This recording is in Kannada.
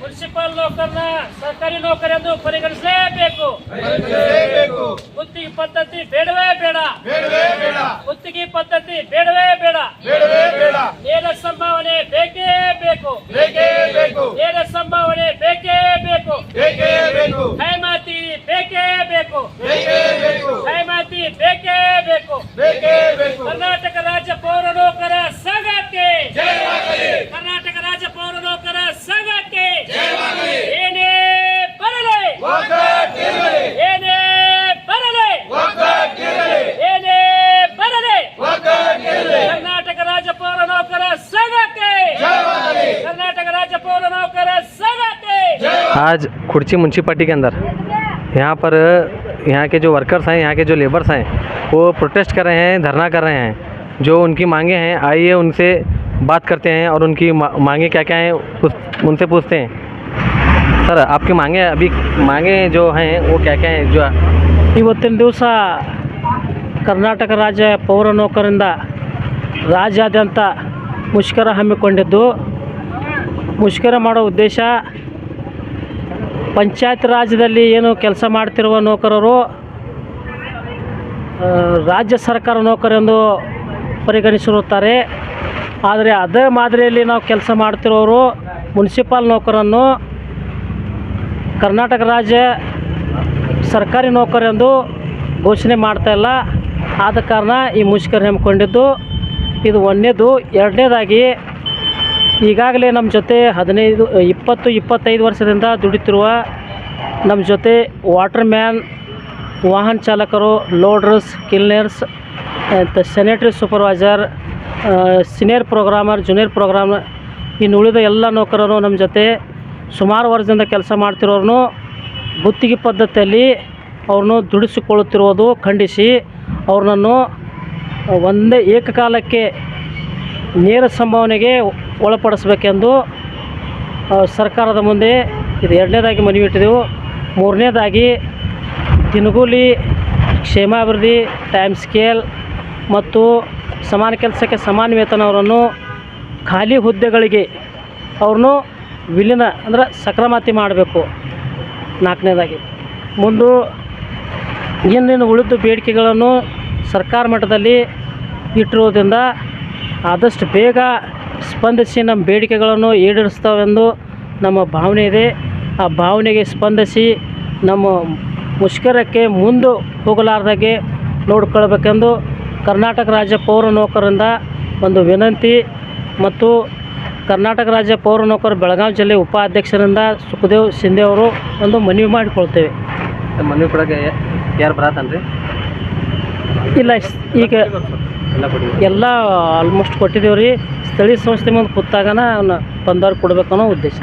ಮುನ್ಸಿಪಲ್ ನೌಕರನ ಸರ್ಕಾರಿ ನೌಕರ ಎಂದು ಪರಿಗಣಿಸಲೇಬೇಕು. ಗುತ್ತಿಗೆ ಪದ್ಧತಿ ಬೇಡವೇ ಬೇಡ. ಗುತ್ತಿಗೆ ಪದ್ಧತಿ ಬೇಡವೇ ಬೇಡ. ನೇರ ಸಂಭಾವನೆ ಬೇಕೇ ಬೇಕು. ನೇರ ಸಂಭಾವನೆ ಬೇಕೇ ಬೇಕು. ಬೇಕೇ ಬೇಕು. ಬೇಕೇ ಬೇಕೇ. ಬೇಕು आज खुर्ची म्यूनसिपाली के अंदर यहाँ पर यहाँ के जो वर्कर्स हैं यहाँ के जो लेबर्स हैं वो प्रोटेस्ट कर रहे हैं धरना कर रहे हैं जो उनकी मांगे हैं आइए उनसे बात करते हैं और उनकी मा- मांगे क्या क्या हैं उस उनसे पूछते हैं सर आपकी मांगे अभी मांगे जो हैं वो क्या क्या हैं जो ಇವತ್ತಿನ ದಿವಸ ಕರ್ನಾಟಕ ರಾಜ್ಯ ಪೌರ ನೌಕರಿಂದ ರಾಜ್ಯಾದ್ಯಂತ ಮುಷ್ಕರ ಹಮ್ಮಿಕೊಂಡಿದ್ದು ಮುಷ್ಕರ ಮಾಡೋ ಉದ್ದೇಶ ಪಂಚಾಯತ್ ರಾಜ್ಯದಲ್ಲಿ ಏನು ಕೆಲಸ ಮಾಡ್ತಿರುವ ನೌಕರರು ರಾಜ್ಯ ಸರ್ಕಾರ ನೌಕರೆಂದು ಪರಿಗಣಿಸಿರುತ್ತಾರೆ. ಆದರೆ ಅದೇ ಮಾದರಿಯಲ್ಲಿ ನಾವು ಕೆಲಸ ಮಾಡ್ತಿರೋರು ಮುನ್ಸಿಪಾಲ್ ನೌಕರನ್ನು ಕರ್ನಾಟಕ ರಾಜ್ಯ ಸರ್ಕಾರಿ ನೌಕರೆಂದು ಘೋಷಣೆ ಮಾಡ್ತಾ ಇಲ್ಲ. ಆದ ಕಾರಣ ಈ ಮುಷ್ಕರ ಹಮ್ಮಿಕೊಂಡಿದ್ದು. ಇದು ಒಂದನೇದು ಎರಡನೇದಾಗಿ ಈಗಾಗಲೇ ನಮ್ಮ ಜೊತೆ ಹದಿನೈದು, ಇಪ್ಪತ್ತು, ಇಪ್ಪತ್ತೈದು ವರ್ಷದಿಂದ ದುಡಿತಿರುವ ನಮ್ಮ ಜೊತೆ ವಾಟರ್ ಮ್ಯಾನ್ ವಾಹನ ಚಾಲಕರು, loaders, cleaners sanitary supervisor senior programmer junior programmer ಇನ್ನು ಉಳಿದ ಎಲ್ಲ ನೌಕರರು ನಮ್ಮ ಜೊತೆ ಸುಮಾರು ವರ್ಷದಿಂದ ಕೆಲಸ ಮಾಡ್ತಿರೋರು ಗುತ್ತಿಗೆ ಪದ್ಧತಿಯಲ್ಲಿ ಅವ್ರನ್ನು ದುಡಿಸಿಕೊಳ್ಳುತ್ತಿರುವುದು ಖಂಡಿಸಿ. ಅವ್ರನ್ನು ಒಂದೇ ಏಕಕಾಲಕ್ಕೆ ನೇರ ಸಂಭಾವನೆಗೆ ಒಳಪಡಿಸಬೇಕೆಂದು ಸರ್ಕಾರದ ಮುಂದೆ ಇದು ಎರಡನೇದಾಗಿ ಮನವಿ ಇಟ್ಟಿದೆವು. ಮೂರನೇದಾಗಿ ದಿನಗೂಲಿ, ಕ್ಷೇಮಾಭಿವೃದ್ಧಿ ಟೈಮ್ ಸ್ಕೇಲ್ ಮತ್ತು ಸಮಾನ ಕೆಲಸಕ್ಕೆ ಸಮಾನ ವೇತನ ಅವರನ್ನು ಖಾಲಿ ಹುದ್ದೆಗಳಿಗೆ ಅವ್ರನ್ನು ವಿಲೀನ ಅಂದ್ರೆ ಸಕ್ರಮಾತಿ ಮಾಡಬೇಕು. ನಾಲ್ಕನೇದಾಗಿ ಮುಂದು ಇನ್ನೇನು ಉಳಿದ ಬೇಡಿಕೆಗಳನ್ನು ಸರ್ಕಾರ ಮಟ್ಟದಲ್ಲಿ ಇಟ್ಟಿರೋದ್ರಿಂದ ಆದಷ್ಟು ಬೇಗ ಸ್ಪಂದಿಸಿ ನಮ್ಮ ಬೇಡಿಕೆಗಳನ್ನು ಈಡೇರಿಸ್ತಾವೆಂದು ನಮ್ಮ ಭಾವನೆ ಇದೆ. ಆ ಭಾವನೆಗೆ ಸ್ಪಂದಿಸಿ ನಮ್ಮ ಮುಷ್ಕರಕ್ಕೆ ಮುಂದೆ ಹೋಗಲಾರ್ದಾಗೆ ನೋಡ್ಕೊಳ್ಬೇಕೆಂದು ಕರ್ನಾಟಕ ರಾಜ್ಯ ಪೌರ ನೌಕರರಿಂದ ಒಂದು ವಿನಂತಿ ಮತ್ತು ಕರ್ನಾಟಕ ರಾಜ್ಯ ಪೌರ ನೌಕರ ಬೆಳಗಾವಿ ಜಿಲ್ಲೆ ಉಪಾಧ್ಯಕ್ಷರಿಂದ ಸುಖದೇವ್ ಶಿಂದೆ ಅವರು ಒಂದು ಮನವಿ ಮಾಡಿಕೊಳ್ತೇವೆ. ಮನವಿ ಕೊಡೋಕೆ ಯಾರು ಬರತ್ತನ್ರಿ? ಇಲ್ಲ ಈಗ ಎಲ್ಲ ಎಲ್ಲ ಆಲ್ಮೋಸ್ಟ್ ಕೊಟ್ಟಿದ್ದೇವೆ ರೀ. ಸ್ಥಳೀಯ ಸಂಸ್ಥೆ ಮುಂದೆ ಕೂತಾಗನ ಅವನ್ನ ಕೊಡ್ಬೇಕು ಅನ್ನೋ ಉದ್ದೇಶ.